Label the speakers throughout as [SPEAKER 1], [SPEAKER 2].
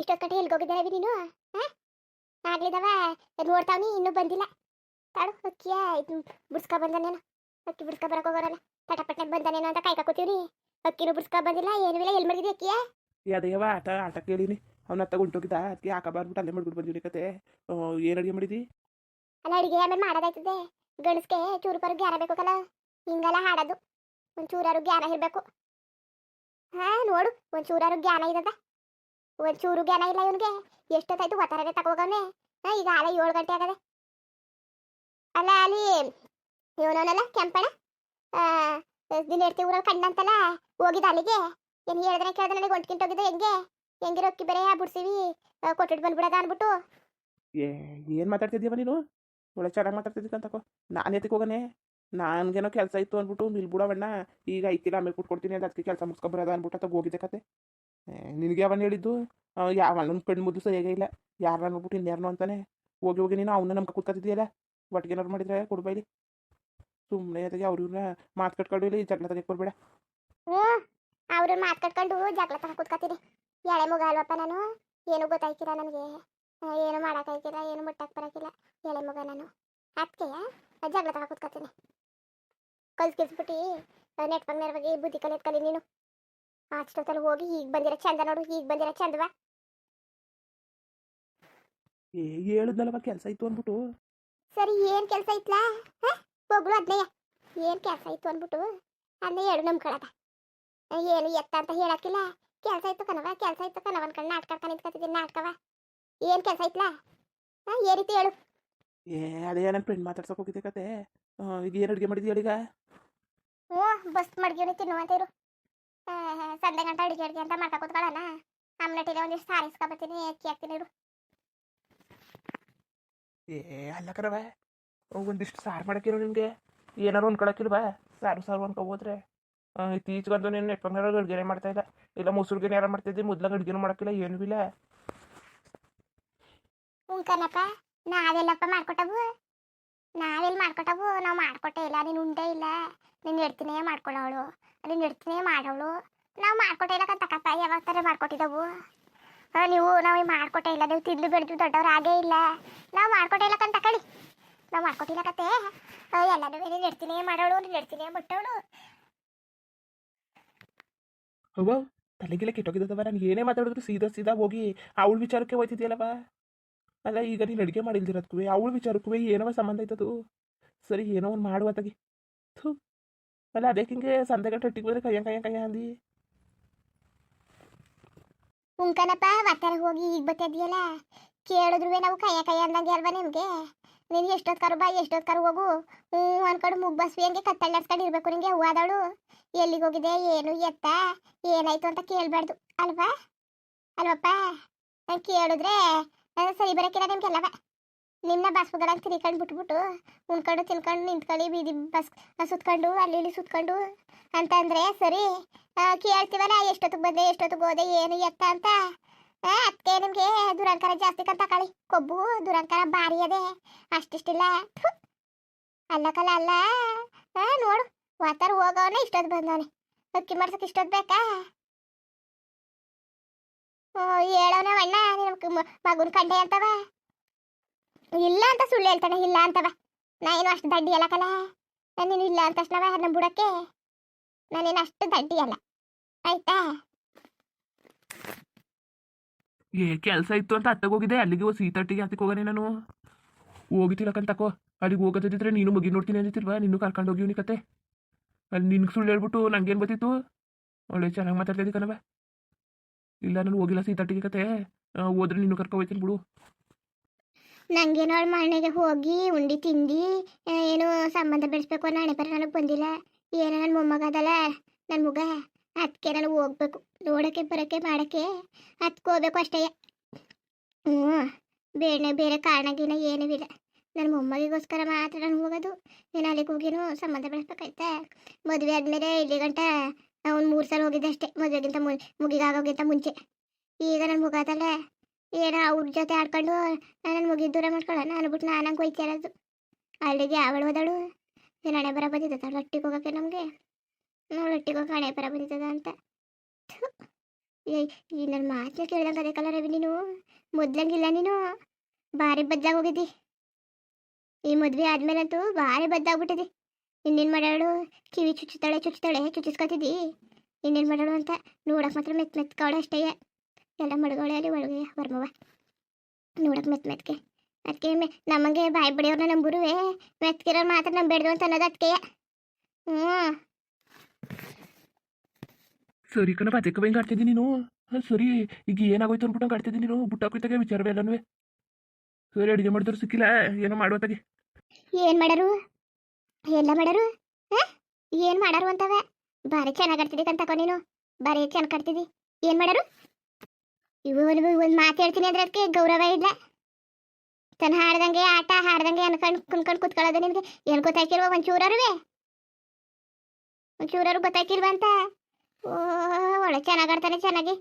[SPEAKER 1] ಇಷ್ಟೊತ್ತು ಕಟ್ಟಿ ಎಲ್ಲಿಗೆ ಹೋಗಿದ್ದೆ ರವಿ ನೀನು? ಆಗ್ಲಿದವ? ನೋಡ್ತಾವ್ನಿ ಇನ್ನೂ ಬಂದಿಲ್ಲ. ತಾಳು ಅಕ್ಕಿಯ ಬಿಡ್ಸ್ಕೊ ಬಂದನೇನು ಅಕ್ಕಿ ಬಿಡ್ಸ್ಕೊ ಬರಕ್ಕೆ ಹೋಗೋರಲ್ಲ. ತಟಪಟ್ನಾಗ ಬಂದನೇನು ಅಂತ ಕಾಯ್ಕ ಕೂತೀವ್ರಿ ಅಕ್ಕಿನೂ ಬಿಡ್ಸ್ಕೊ ಬಂದಿಲ್ಲ ಏನು ಇಲ್ಲ ಎಲ್ಲಿ ಮಡಗಿದ್ವಿ ಅಕ್ಕಿಯ?
[SPEAKER 2] ಅದೇವ ಆಟ ಆಟ ಕೇಳಿನಿ. ಅವನ ಅತ್ತ ಅಕ್ಕಿ ಅದಕ್ಕೆ ಹಾಕಬಾರ್ಬಿಟ್ಟು ಅಲ್ಲೇ ಮಾಡ್ಬಿಟ್ಟು ಬಂದಿವಿ ಕತೆ. ಏನು ಅಡುಗೆ ಮಾಡಿದಿ?
[SPEAKER 1] ಅಲ್ಲ ಅಡಿಗೆ ಆಮೇಲೆ ಮಾಡೋದಾಯ್ತದೆ. ಗಣಸ್ಗೆ ಚೂರು ಪರು ಜ್ಞಾನ ಬೇಕಲ್ಲ ಹಿಂಗಲ್ಲ ಹಾಡೋದು. ಒಂದು ಚೂರಾರು ಜ್ಞಾನ ಇರಬೇಕು. ಹಾ ನೋಡು ಒಂದು ಚೂರಾರು ಜ್ಞಾನ ಇದ್ದದ ಒಂದು ಚೂರು ಜ್ಞಾನ ಇಲ್ಲ ಇವನಿಗೆ. ಎಷ್ಟೊತ್ತಾಯ್ತು ಒತ್ತಾರನೆ ತಗೋಗವನೆ. ಈಗ ಆಲ ಏಳು ಗಂಟೆ ಆಗದೆ. ಅಲ್ಲ, ಅಲ್ಲಿ ಇವನಲ್ಲ ಕೆಂಪಣ ದಿನ ಇರ್ತಿ ಊರಲ್ಲಿ ಕಣ್ಣಂತಲ್ಲ ಹೋಗಿದ್ದ ಅಲ್ಲಿಗೆ. ಏನು ಹೇಳಿದ್ರೆ ಕೇಳಿದ್ರೆ ನನಗೆ ಒಂಟ್ಕಿಂತ ಹೋಗಿದ್ದೆ ಹೆಂಗೆ? ಹೆಂಗಿರೋ ಅಕ್ಕಿ ಬೇರೆ ಬಿಡ್ಸಿವಿ ಕೊಟ್ಟಿಟ್ಟು ಬಂದ್ಬಿಡದ ಅನ್ಬಿಟ್ಟು.
[SPEAKER 2] ಏ, ಏನು ಮಾತಾಡ್ತಿದ್ದೀವ ನೀನು? ಒಳ್ಳೆ ಚೆನ್ನಾಗಿ ಮಾತಾಡ್ತಿದ್ದಿ ಅಂತಕೋ ನಾನು ಎತ್ತಿಗೆ ಹೋಗನೆ? ನನಗೇನೋ ಕೆಲಸ ಇತ್ತು ಅಂದ್ಬಿಟ್ಟು ನಿಲ್ಬಿಡವಣ್ಣ ಈಗ ಐತಿಲ್ಲ, ಆಮೇಲೆ ಕೊಟ್ಕೊಡ್ತೀನಿ ಅಂತ ಅದಕ್ಕೆ ಕೆಲಸ ಮುಗಿಸ್ಕೊಬರೋದ ಅಂದ್ಬಿಟ್ಟು ಅತ್ತ ಹೋಗಿದ್ದೆ ಕತೆ. ನಿನಗೆ ಯಾವನ್ ಹೇಳಿದ್ದು? ಯಾವ ಅಣ್ಣನ ಕಣ್ಣು ಮುದ್ದು ಸರಿಯಾಗೇ ಇಲ್ಲ. ಯಾರನ್ನ ನೋಡ್ಬಿಟ್ಟು ಇನ್ಯಾರನೋ ಅಂತಾನೆ. ಹೋಗಿ ಹೋಗಿ ನೀನು ಅವನ್ನ ನಮ್ಗೆ ಕೂತ್ಕೊತಿದ್ದೀಯಲ್ಲ ಒಟ್ಟಿಗೆ ಏನಾರು ಮಾಡಿದ್ರೆ ಕೊಡ್ಬೈಲಿ ಸುಮ್ಮನೆ ಅದಕ್ಕೆ ಅವ್ರ ಇವ್ರನ್ನ ಮಾತು ಕಟ್ಕೊಂಡು ಇಲ್ಲಿ ಜಗಳ ತೆಗೆ ಕೊಡ್ಬೇಡ
[SPEAKER 1] ಅವ್ರ ಮಾತು ಕಟ್ಕೊಂಡು ಜಗಳ ತಗ ಕೂತ್ಕೊತೀನಿ ಎಳೆ ಮಗ ಅಲ್ವಪ್ಪ ನಾನು? ಏನು ಗೊತ್ತಾಯ್ತಿರ ನನಗೆ. ಏನು ಮಾಡೋಕ್ಕಾಯ್ತಿಲ್ಲ ಏನು ಮುಟ್ಟಕ್ಕೆ ಬರೋಕ್ಕಿಲ್ಲ ಎಳೆ ಮಗ ನಾನು. ಅದಕ್ಕೆ ಜಗಳ ತಗ ಕೂತ್ಕೊತೀನಿ ಕಲ್ಸ್ಕಿಸ್ಬಿಟ್ಟು ನೆಟ್ವರ್ಕ್ ನೆರವಾಗಿ ಬುದ್ಧಿ ಕಲಿಯೋದು ಕಲಿ ನೀನು. ಅಷ್ಟೊತ್ತಲ್ಲಿ ಹೋಗಿ ಈಗ ಬಂದಿರ ಚಂದ ನೋಡು ಈಗ ಬಂದಿರೋ ಚಂದವ.
[SPEAKER 2] ಏ ಹೇಳಿದ್ನಲ್ಲವ ಕೆಲಸ ಇತ್ತು ಅಂದ್ಬಿಟ್ಟು?
[SPEAKER 1] ಸರಿ ಏನ್ ಕೆಲಸ ಹಾಂ? ಹೋಗ್ಲು ಅದನ್ನೇ ಏನ್ ಕೆಲಸ ಇತ್ತು ಅಂದ್ಬಿಟ್ಟು? ಅದನ್ನ ಹೇಳು ನಂಬ್ಕೊಳದ. ಏನು ಎತ್ತ ಅಂತ ಹೇಳಕ್ಕಿಲ್ಲ. ಕೆಲಸ ಇತ್ತು ಕಣವ ಕೆಲಸ ಇತ್ತು ಕಣವ ಅನ್ಕೊಂಡು ನಾಟಕ ನಿಂತ್ಕೊತಿದ್ದೀನಿ ನಾಟಕವ. ಏನ್ ಕೆಲಸ ಐತ್ಲಾ ಹಾಂ ಏ ರೀತಿ ಹೇಳು.
[SPEAKER 2] ಏ ಅದೇ ನನ್ನ ಫ್ರೆಂಡ್ ಮಾತಾಡ್ಸಕ್ ಹೋಗಿದ್ದೆ ಕತೆ. ಈಗ ಏನು ಅಡುಗೆ ಮಾಡಿದ್ವಿ ಈಗ?
[SPEAKER 1] ಹ್ಞೂ ಬಸ್ ಮಡ್ಗಿವ್ನಿ ತಿನ್ನುವಂತ ಇರು. ಸಂಡೆ ಗಂಟೆ ಅಡಿಗೆ ಅಡಿಗೆ ಅಂತ ಮಾಡ್ಕೊ ಕೂತ್ಕೊಳ್ಳೋಣ ಆಮ್ಲೆಟಿಗೆ ಒಂದಿಷ್ಟು ಸಾರಿಸ್ಕೊಬತ್ತೀನಿ ಅಕ್ಕಿ ಹಾಕ್ತೀನಿ ಇರು
[SPEAKER 2] ಏ ಅಲ್ಲ ಕರವೇ ಒಂದಿಷ್ಟು ಸಾರು ಮಾಡಕ್ಕಿರೋ ನಿಮಗೆ? ಏನಾರು ಬಾ ಸಾರು ಸಾರು ಅನ್ಕೋಬೋದ್ರೆ ಇತ್ತೀಚೆಗಂತೂ ನೀನು ನೆಟ್ಟೊಂದ್ರೆ ಅಡುಗೆನೇ ಮಾಡ್ತಾ ಇಲ್ಲ. ಇಲ್ಲ ಮೊಸರುಗೆನೇ ಯಾರು ಇದ್ದೀನಿ ಮೊದ್ಲಾಗ ಅಡುಗೆನೂ ಮಾಡೋಕ್ಕಿಲ್ಲ ಏನೂ ಇಲ್ಲ.
[SPEAKER 1] ಉಂಕನಪ್ಪ ನಾವೆಲ್ಲಪ್ಪ ಮಾಡ್ಕೊಟ್ಟವು? ನಾವೆಲ್ಲಿ ಮಾಡ್ಕೊಟ್ಟವು? ನಾವು ಮಾಡ್ಕೊಟ್ಟೇ ಇಲ್ಲ. ನೀನು ಉಂಡೇ ಇಲ್ಲ. ನೀನು ಹೇಳ್ತೀನಿ ಮಾಡ್ಕೊಳ್ಳೋಳು ನೀನು ಎಡ್ತಿನೇ ಮಾಡೋಳು. ನಾವು ಮಾಡ್ಕೊಟ್ಟೆ ಇಲ್ಲ ತಕ್ಕಪ್ಪ ಯಾವಾಗ ಥರ ಮಾಡ್ಕೊಟ್ಟಿದ್ದವು ನೀವು, ನಾವು ಮಾಡ್ಕೊಟ್ಟೆ ಇಲ್ಲ, ನೀವು ತಿಂದು ಬೆಳೆದು ದೊಡ್ಡವ್ರು ಆಗೇ ಇಲ್ಲ. ನಾವು ಮಾಡ್ಕೊಟ್ಟೆ ಇಲ್ಲ ಕಂತ ತಕೊಳ್ಳಿ ನಾವು ಮಾಡ್ಕೊಟ್ಟಿಲ್ಲ ಕತೆ. ಎಲ್ಲರೂ ನೀನು ಎಡ್ತಿನೇ ಮಾಡೋಳು ನೀನು ಎಡ್ತಿನೇ ಮುಟ್ಟವಳು
[SPEAKER 2] ಅವ್ವ ತಲೆಗೆಲ್ಲ ಕೆಟ್ಟೋಗಿದ್ದವ ನಾನು ಏನೇ ಮಾತಾಡಿದ್ರು ಸೀದಾ ಸೀದಾ ಹೋಗಿ ಅವಳ ವಿಚಾರಕ್ಕೆ ಹೋಯ್ತಿದ್ಯಲ್ಲವ? ಅಲ್ಲ, ಈಗ ನೀನು ಅಡುಗೆ ಮಾಡಿಲ್ದಿರೋದಕ್ಕೂ ಅವಳ ವಿಚಾರಕ್ಕೂ ಏನವ ಸಂಬಂಧ ಐತದು ಸರಿ, ಏನೋ ಒಂದು ಮಾಡುವ ತಗಿ ಥೂ. ಅಲ್ಲ ಅದಕ್ಕೆ ಹಿಂಗೆ ಸಂತೆಗಂಟೆ ಹೊಟ್ಟಿಗೆ ಬಂದರೆ ಕೈಯ ಕೈಯ ಕೈಯ ಅಂದಿ
[SPEAKER 1] ಉಂಕನಪ್ಪ ವಾತಾರ ಹೋಗಿ ಈಗ ಬತ್ತಿದೆಯಲ್ಲ ಕೇಳಿದ್ರು ನಾವು ಕೈಯ ಕೈ ಅಂದಂಗೆ ಅಲ್ವಾ ನಿಮಗೆ ನೀನು ಎಷ್ಟೊತ್ತು ಕರು ಬಾ ಎಷ್ಟೊತ್ ಕರು ಹೋಗು ಹ್ಞೂ ಅನ್ಕೊಂಡು ಮುಗ್ ಬಸ್ವಿ ಹಂಗೆ ಕತ್ತಳ್ಳಾಡ್ಸ್ಕೊಂಡು ಇರ್ಬೇಕು ನಿಂಗೆ ಹೂವಾದವಳು ಎಲ್ಲಿಗೆ ಹೋಗಿದೆ ಏನು ಎತ್ತ ಏನಾಯ್ತು ಅಂತ ಕೇಳಬಾರ್ದು ಅಲ್ವಾ ಅಲ್ವಪ್ಪ ನಾನು ಕೇಳಿದ್ರೆ ಸರಿ ಬರೋಕ್ಕಿಲ್ಲ ನಿಮ್ಗೆಲ್ಲವ ನಿಮ್ಮನ್ನ ಬಸ್ಗಳಂಗೆ ತಿರ್ಕೊಂಡು ಬಿಟ್ಬಿಟ್ಟು ಉಣ್ಕೊಂಡು ತಿನ್ಕೊಂಡು ನಿಂತ್ಕೊಳ್ಳಿ ಬೀದಿ ಬಸ್ ಸುತ್ಕೊಂಡು, ಅಲ್ಲಿ ಇಲ್ಲಿ ಸುತ್ಕೊಂಡು ಅಂತಂದ್ರೆ ಸರಿ ಕೇಳ್ತೀವಲ್ಲ, ಎಷ್ಟೊತ್ತಿಗೆ ಬಂದೆ, ಎಷ್ಟೊತ್ತಿಗೆ ಹೋದೆ, ಏನು, ಎತ್ತ ಅಂತ? ಅದಕ್ಕೆ ನಿಮಗೆ ದುರಂಕಾರ ಜಾಸ್ತಿ ಕಂತ ತಕೊಳ್ಳಿ ಕೊಬ್ಬು, ದುರಂಕಾರ ಭಾರಿ ಅದೇ. ಅಷ್ಟಿಷ್ಟಿಲ್ಲ. ಅಲ್ಲ ಕಲ, ಅಲ್ಲ. ನೋಡು. ವಾತಾರ ಹೋಗವನೆ ಇಷ್ಟೊತ್ತು ಬಂದವನೆ. ಅಕ್ಕಿ ಮಾಡ್ಸಕ್ಕೆ ಇಷ್ಟೊತ್ತು ಬೇಕಾ? ಹೇಳವನ ಅಣ್ಣ? ನಿನ್ನ ಮಗುನ ಕಂಡೆ ಅಂತವ? ಇಲ್ಲ ಅಂತ ಸುಳ್ಳು ಹೇಳ್ತಾನೆ, ಇಲ್ಲ ಅಂತವ. ನಾ ಏನು ಅಷ್ಟು ದಡ್ಡಿ ಕಲೆ ನಾನು ನೀನು ಇಲ್ಲ ಅಂತ ತಕ್ಷಣ ನಮ್ಮ ಬುಡಕ್ಕೆ? ನಾನೇನು ಅಷ್ಟು ದಡ್ಡಿ ಅಲ್ಲ. ಆಯ್ತಾ?
[SPEAKER 2] ಏ, ಕೆಲಸ ಇತ್ತು ಅಂತ ಅತ್ತಗೆ ಹೋಗಿದೆ ಅಲ್ಲಿಗೆ ಸೀತಟ್ಟಿಗೆ ಹತ್ತಿಗೆ ಹೋಗನೆ ನಾನು. ಹೋಗಿತಿಲಕ್ಕಂತಕೋ ಅಲ್ಲಿಗೆ ಹೋಗೋದಿದ್ರೆ ನೀನು ಮುಗಿ ನೋಡ್ತೀನಿ ಅಂದಿತ್ತಿಲ್ವಾ ನೀನು ಕರ್ಕೊಂಡು ಹೋಗಿವ್ನಿ ಕತೆ ಅಲ್ಲಿ ನಿನ್ಗೆ ಸುಳ್ಳು ಹೇಳ್ಬಿಟ್ಟು ನಂಗೇನು ಗೊತ್ತಿತ್ತು? ಒಳ್ಳೆ ಚೆನ್ನಾಗಿ ಮಾತಾಡ್ತಿದ್ದಿ ಕಣವ ಇಲ್ಲ, ನಾನು ಹೋಗಿಲ್ಲ ಸೀತಟ್ಟಿಗೆ ಕತೆ. ಹೋದ್ರೆ ನೀನು ಕರ್ಕೊ ಹೋಯ್ತೀನಿ ಬಿಡು.
[SPEAKER 1] ನಂಗೇನೋ ಅವಳ ಮನೆಗೆ ಹೋಗಿ ಉಂಡಿ ತಿಂದು ಏನು ಸಂಬಂಧ ಬೆಳೆಸ್ಬೇಕು ಅನ್ನೋ ಹಣೆ ನನಗೆ ಬಂದಿಲ್ಲ. ಏನೋ ನನ್ನ ಮೊಮ್ಮಗ ಅದಲ್ಲ ನನ್ನ ಮಗ. ಅದಕ್ಕೆ ನಾನು ಹೋಗ್ಬೇಕು. ನೋಡೋಕೆ ಬರೋಕ್ಕೆ ಮಾಡೋಕೆ ಅದಕ್ಕೆ ಹೋಗ್ಬೇಕು ಅಷ್ಟೇ. ಹ್ಞೂ ಬೇರೆ ಬೇರೆ ಕಾರಣ ಗೀನ ಏನೂ ಇಲ್ಲ. ನನ್ನ ಮೊಮ್ಮಗಿಗೋಸ್ಕರ ಮಾತ್ರ ನಾನು ಹೋಗೋದು. ನೀನು ಅಲ್ಲಿಗೆ ಹೋಗಿನೂ ಸಂಬಂಧ ಬೆಳೆಸ್ಬೇಕಾಯ್ತಾ? ಮದುವೆ ಆದಮೇಲೆ ಇಲ್ಲಿ ಗಂಟ ಒಂದು ಮೂರು ಸಲ ಹೋಗಿದ್ದೆ ಅಷ್ಟೇ. ಮದುವೆಗಿಂತ ಮುಗಿಗಾಗೋಗಿಂತ ಮುಂಚೆ. ಈಗ ನನ್ನ ಮುಗಾದಲ್ಲೇ ಏನೋ ಅವ್ರ ಜೊತೆ ಆಡ್ಕೊಂಡು ನಾನು ಮುಗಿದ ದೂರ ಮಾಡ್ಕೊಳ್ಳೋಣ ಅನ್ಬಿಟ್ಟು ನಾನು ಹಂಗೆ ಹೋಯ್ತಾ ಇರೋದು. ಅಲ್ಲಿಗೆ ಅವಳು ಹೋದಳು. ನೀನು ಹಣೆ ಬರ ಬಂದಿದ್ದ ಅವಳು ಒಟ್ಟಿಗೆ ಹೋಗೋಕ್ಕೆ ನಮಗೆ. ಅವಳು ಒಟ್ಟಿಗೆ ಹೋಗಿ ಹಣೆ ಬರ ಬಂದಿದ್ದದ ಅಂತ. ಏಯ್, ಈ ನನ್ನ ಮಾತನ್ನ ಕೇಳ್ದಂಗೆ ಅದೇ ಕಲರ್ ನೀನು? ಮೊದ್ಲಂಗಿಲ್ಲ ನೀನು? ಭಾರಿ ಬದ್ಲಾಗಿ ಹೋಗಿದ್ದಿ. ಈ ಮದುವೆ ಆದ್ಮೇಲಂತೂ ಭಾರಿ ಬದ್ದಾಗ್ಬಿಟ್ಟಿದಿ ಇನ್ನೇನು ಮಾಡಾಳು ಕಿವಿ ಚುಚ್ಚುತ್ತಾಳೆ ಚುಚ್ಚುತ್ತಾಳೆ, ಚುಚ್ಚಿಸ್ಕೊತಿದ್ದಿ. ಇನ್ನೇನು ಮಾಡಾಳು ಅಂತ ನೋಡಕ್ಕೆ ಮಾತ್ರ ಮೆತ್ ಮೆತ್ಕವಳೆ ಅಷ್ಟೇ. ಎಲ್ಲ ಮಡ್ಗೋಳೆ ಅಲ್ಲಿ ಒಳಗೆ ಬರ್ಮವ ನೋಡಕ್ ಮೆತ್ ಮೆತ್ಕೆ ಅದಕ್ಕೆ ಮೆ ನಮಗೆ ಬಾಯಿ ಬಿಡಿಯವ್ರನ್ನ ನಂಬುರುವೆ. ಮೆತ್ಕಿರೋ ಮಾತ್ರ ನಂಬೇಡ್ದು ಅಂತ ಅನ್ನೋದು ಅದಕ್ಕೆ ಹ್ಞೂ
[SPEAKER 2] ಸರಿ ಕಣ ಬದಕ್ಕೆ ಹೆಂಗೆ ಆಡ್ತಿದ್ದಿ ನೀನು? ಹಾಂ ಸರಿ. ಈಗ ಏನಾಗೋಯ್ತು ಅನ್ಬಿಟ್ಟು ಆಡ್ತಿದ್ದಿ ನೀನು? ಬುಟ್ಟಾಕೋಯ್ತಾಗೆ ವಿಚಾರವೇ ಎಲ್ಲನೂ ಸರಿ ಅಡುಗೆ ಮಾಡಿದ್ರು ಸಿಕ್ಕಿಲ್ಲ. ಏನೋ ಮಾಡುವತ್ತಾಗೆ
[SPEAKER 1] ಏನ್ ಮಾಡರು? ಎಲ್ಲ ಮಾಡರು? ಏನ್ ಮಾಡರು ಅಂತವೆ? ಬಾರಿ ಚೆನ್ನಾಗಿ ಆಡ್ತಿದ್ದಿ ಕಂತಕೋ ನೀನು. ಬಾರಿ ಚೆನ್ನಾಗಿ ಆಡ್ತಿದ್ದಿ. ಏನ್ ಮಾಡರು? ಇವು ಒಂದು ಒಂದು ಮಾತು ಹೇಳ್ತೀನಿ ಅಂದ್ರೆ ಅದಕ್ಕೆ ಗೌರವ ಇಲ್ಲ. ತನ್ನ ಹಾಡ್ದಂಗೆ ಆಟ, ಹಾಡ್ದಂಗೆ ಅನ್ಕೊಂಡು ಕುನ್ಕೊಂಡು ಕುತ್ಕೊಳ್ಳೋದು ನಿನ್ಗೆ ಏನ್ ಗೊತ್ತಾಕಿಲ್ವ ಒಂಚೂರರುವೆ? ಒಂಚೂರರು ಗೊತ್ತಾಕಿಲ್ವ ಅಂತ? ಓ, ಒಳ್ಳೆ ಚೆನ್ನಾಗಿ ಆಡ್ತಾನೆ ಚೆನ್ನಾಗಿ.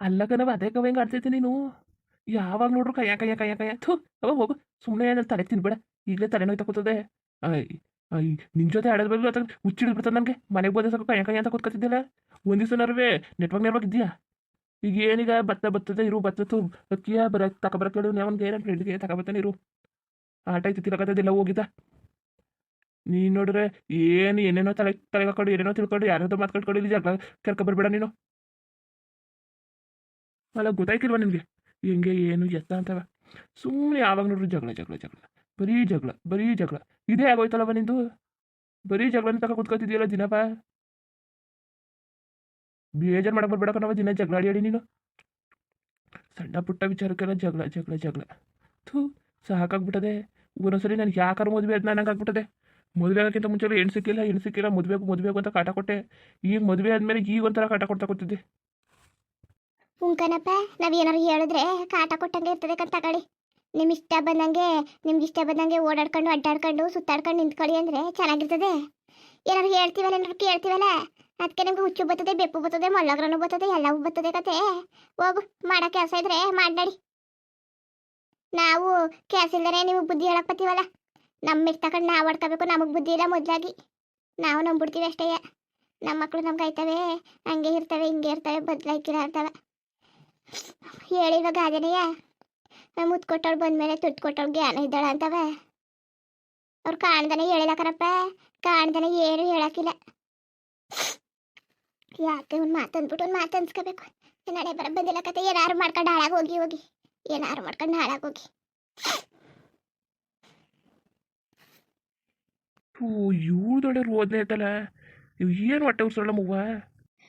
[SPEAKER 2] ಅಲ್ಲ ಕಣವ ಅದೇ ಕವ ಆಡ್ತೈತೆ ನೀನು? ಯಾವಾಗ ನೋಡ್ರು ಕಯ್ಯ ಕಯ್ಯ ಕಯ್ಯ ಕಯ್ಯ ಥು, ಅವ ಹೋಗು. ಸುಮ್ಮನೆ ನನ್ನ ತಲೆ ತಿನ್ಬೇಡ. ಈಗಲೇ ತಲೆ ನೋಯ್ತಾ ಕೂತದೆ ಐ ನಿನ್ನ ಜೊತೆ ಆಡೋದ್ ಬದಲು ಅಥವಾ ಹುಚ್ಚಿಡ್ಬಿಡ್ತದೆ ನನಗೆ ಮನೆಗೆ ಬಂದ ಸ್ವಲ್ಪ ಕೈ ಕೈ ಅಂತ ಕೂತ್ಕೊತಿದ್ದಿಲ್ಲ ಒಂದು ನರ್ವೇ ನೆಟ್ವರ್ಕ್ ನೆಟ್ವರ್ಕ್ ಇದೆಯಾ ಈಗ ಏನೀಗ ಭತ್ತ ಬರ್ತದೆ ಇರು ಬತ್ತತ್ತು ಅಕ್ಕಿಯ ಬರ ತಗೊಬರ ಹೇಳು ಅವನಿಗೆ ನನ್ನ ಫ್ರೆಂಡ್ಗೆ ತಗೊಬರ್ತಾನೆ ಇರು. ಆಟ ಐತಿ ತಿರಕತ್ತದೆಲ್ಲ ಹೋಗಿದ್ದ. ನೀನು ನೋಡ್ರೆ ಏನು ಏನೇನೋ ತಲೆ ತಲೆ ಹಾಕೊಂಡು, ಏನೇನೋ ತಿಳ್ಕೊಂಡು ಯಾರ್ಯಾರೋ ಮಾತಾಡ್ಕೊಂಡು ಇಲ್ಲಿ ಜಗಳ ಕರ್ಕೊಬರ್ಬೇಡ ನೀನು. ಅಲ್ಲ, ಗೊತ್ತಾಯ್ತಿಲ್ವ ನಿನಗೆ? ಹೆಂಗೆ, ಏನು, ಎತ್ತ ಅಂತವ. ಸುಮ್ಮನೆ ಯಾವಾಗ ನೋಡ್ರಿ ಜಗಳ ಜಗಳ ಜಗಳ. ಬರೀ ಜಗಳ ಬರೀ ಜಗಳ. ಇದೇ ಆಗೋಯ್ತಲ್ಲವ ನಿಂದು? ಬರೀ ಜಗಳನ ತಕ ಕುತ್ಕೋತಿದ್ಯಲ್ಲ ದಿನಪ್ಪ ಬೇಜಾರು ಮಾಡಕ್ ಬರ್ಬೇಡ ಕಣವ ದಿನ ಜಗಳ ಆಡಿ ನೀನು. ಸಣ್ಣ ಪುಟ್ಟ ವಿಚಾರಕ್ಕೆಲ್ಲ ಜಗಳ ಜಗಳ ಜಗಳ. ಥೂ, ಸಾಕಾಗ್ಬಿಟ್ಟದೆ. ಒಂದೊಂದ್ಸರಿ ನನಗೆ ಯಾಕಾರ ಮದುವೆ ಅದು ನನಗೆ ಆಗ್ಬಿಟ್ಟದೆ. ಮದುವೆ ಆಗೋಕ್ಕಿಂತ ಮುಂಚೆ ಹೆಣ್ಣು ಸಿಕ್ಕಿಲ್ಲ ಹೆಣ್ಣು ಸಿಕ್ಕಿಲ್ಲ, ಮದುವೆಗೂ ಅಂತ ಕಾಟ ಕೊಟ್ಟೆ. ಈಗ ಮದುವೆ ಆದಮೇಲೆ ಈಗ ಒಂಥರ ಕಾಟ ಕೊಡ್ತಾ ಕೂತಿದ್ದೆ.
[SPEAKER 1] ಹ್ಞೂ ಕಣಪ್ಪ ನಾವೇನಾರು ಹೇಳಿದ್ರೆ ಕಾಟ ಕೊಟ್ಟಂಗೆ ಇರ್ತದೆ ಕಂತ ನಿಮ್ ಇಷ್ಟ ಬಂದಂಗೆ ನಿಮ್ಗೆ ಇಷ್ಟ ಬಂದಂಗೆ ಓಡಾಡ್ಕೊಂಡು, ಅಡ್ಡಾಡ್ಕೊಂಡು, ಸುತ್ತಾಡ್ಕೊಂಡು ನಿಂತ್ಕೊಳ್ಳಿ ಅಂದ್ರೆ ಚೆನ್ನಾಗಿರ್ತದೆ. ಏನಾದ್ರು ಹೇಳ್ತೀವಲ್ಲ, ಏನಾದ್ರು ಕೇಳ್ತೀವಲ್ಲ? ಅದಕ್ಕೆ ನಿಮ್ಗೆ ಹುಚ್ಚು ಬರ್ತದೆ ಬೆಪ್ಪು ಬರ್ತದೆ, ಮೊಲ್ಲಗ್ರನು ಬರ್ತದೆ, ಎಲ್ಲವೂ ಬರ್ತದೆ ಕತೆ. ಹೋಗು, ಮಾಡೋ ಕೆಲಸ ಇದ್ರೆ ಮಾಡಿ ನಾವು ಕೆಲಸ ಇಲ್ದರೆ ನಿಮಗೆ ಬುದ್ಧಿ ಹೇಳಕ್ ಬತ್ತೀವಲ್ಲ? ನಮ್ಮ ತಗೊಂಡು ನಾವು ಆಡ್ಕೋಬೇಕು, ನಮಗೆ ಬುದ್ಧಿ ಇಲ್ಲ ಮೊದಲಾಗಿ. ನಾವು ನಂಬಿಡ್ತೀವಿ ಅಷ್ಟೇ. ನಮ್ಮ ಮಕ್ಕಳು ನಮ್ಗೆ ಆಯ್ತವೆ, ಹಂಗೆ ಇರ್ತವೆ, ಹಿಂಗೆ ಇರ್ತವೆ ಬದಲಾಯ್ಕಿರ ಅಂತವೆ ಹೇಳಿವಾಗ ಗಾದೆನೆಯ ಮುತ್ತು ಕೊಟ್ಟವ್ಳು ಬಂದ್ಮೇಲೆ ತುತ್ತು ಕೊಟ್ಟವ್ಳು ಜ್ಞಾನ ಇದ್ದಾಳ ಅಂತವ. ಅವ್ರು ಕಾಣ್ದನೆ ಹೇಳಿಲ್ಲ ಕಣಪ್ಪ ಕಾಣ್ದನೆ ಏನು ಹೇಳಕ್ಕಿಲ್ಲ. ಯಾಕೆ ಒಂದು ಮಾತಂದ್ಬಿಟ್ಟು ಒಂದು ಮಾತು ಅನ್ಸ್ಕೋಬೇಕು. ನಡೆ ಬರ ಬಂದಿಲ್ಲ ಕತೆ. ಏನಾರು ಮಾಡ್ಕೊಂಡು ಹಾಳಾಗಿ ಹೋಗಿ ಹೋಗಿ. ಏನಾರು ಮಾಡ್ಕೊಂಡು ಹಾಳಾಗಿ ಹೋಗಿ.
[SPEAKER 2] ಓ ಇವ್ರದೊಡೆ ರೋದನೆ ಐತಲ್ಲ ನೀವು ಏನು ಹೊಟ್ಟೆ ಉರ್ಸೋಳ ಮೂವ